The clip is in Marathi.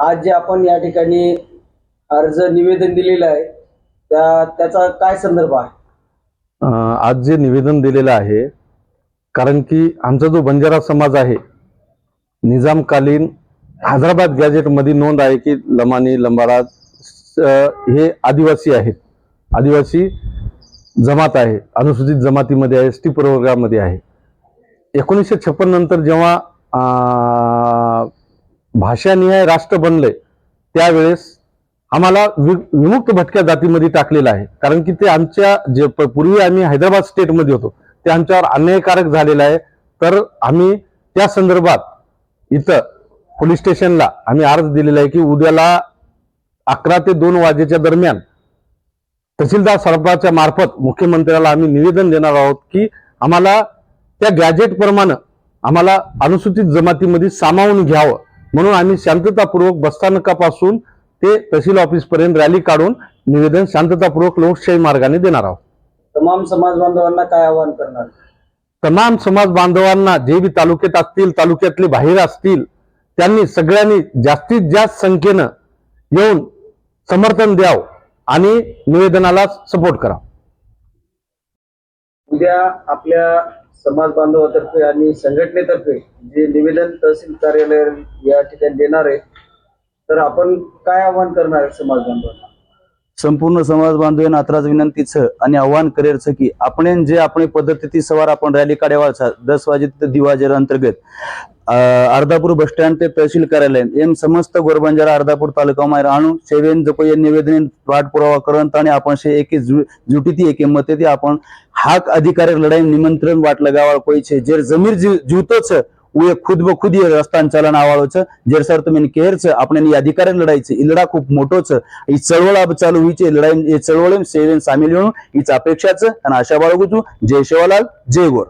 आज जे आपण या ठिकाणी अर्ज निवेदन दिलेलं आहे त्या त्याचा काय संदर्भ आहे? आज जे निवेदन दिलेलं आहे कारण की आमचा जो बंजारा समाज आहे निजामकालीन हैदराबाद गॅजेटमध्ये नोंद आहे की लमानी लंबारा हे आदिवासी आहेत. आदिवासी जमात आहे अनुसूचित जमातीमध्ये आहे एस टी प्रवर्गामध्ये आहे. एकोणीसशे छप्पन नंतर जेव्हा भाषानिहाय राष्ट्र बनले त्यावेळेस आम्हाला वि विमुक्त भटक्या जातीमध्ये टाकलेलं आहे. कारण की ते आमच्या जे प- पूर्वी आम्ही हैदराबाद स्टेटमध्ये होतो ते आमच्यावर अन्यायकारक झालेलं आहे. तर आम्ही त्या संदर्भात इथं पोलीस स्टेशनला आम्ही अर्ज दिलेला आहे की उद्याला अकरा ते दोन वाजेच्या दरम्यान तहसीलदार सरपाच्या मार्फत मुख्यमंत्र्याला आम्ही निवेदन देणार आहोत की आम्हाला त्या गॅजेटप्रमाणे आम्हाला अनुसूचित जमातीमध्ये सामावून घ्यावं. म्हणून आम्ही शांततापूर्वक बसस्थानकापासून ते तहसील ऑफिस पर्यंत रॅली काढून निवेदन शांततापूर्वक लोकशाही मार्गाने देणार आहोत. तमाम समाज बांधवांना काय आवाहन करणार? तमाम समाज बांधवांना जे बी तालुक्यात असतील तालुक्यातले बाहेर असतील त्यांनी सगळ्यांनी जास्तीत जास्त संख्येनं येऊन समर्थन द्यावं आणि निवेदनाला सपोर्ट करा उद्या आपल्या समाज बांधवातर्फे आणि संघटनेतर्फे जे निवेदन तहसील कार्यालय या ठिकाणी देणार आहे तर आपण काय आवाहन करणार आहे समाज बांधवांना? संपूर्ण समाज बांधव अतराज विनंती छ आणि आवाहन करियर छ की आपणे जे आपणे पद्धत ती सवार आपण रॅली काड्यावर दस वाजे दिवाजेर अंतर्गत अर्धापुर बस स्टँड ते तहसील कार्यालय एम समस्त गोरबंजारा अर्धापूर तालुका माहारा अणु सेवेन जो कोई निवेदन वाटपुरावा करन ताणे आपण शे एके जुटी थी एक मते ती आपण हाक अधिकारक लढाई निमंत्रण वाट लगावा कोई जे जमीर जी जिवतच उहे खुद ब खुद ये रस्ता चलन आवाळोचं जेरसर तुम्ही केरच आपण अधिकारण लड़ाई ही लढा खूप मोठोच ई चळवळ अब चालू व्हायची लढाई चळवळ सेवेन सामील होऊन हीच अपेक्षाच आणि आशा बाळगूचू जय शिवालाल जय गोर।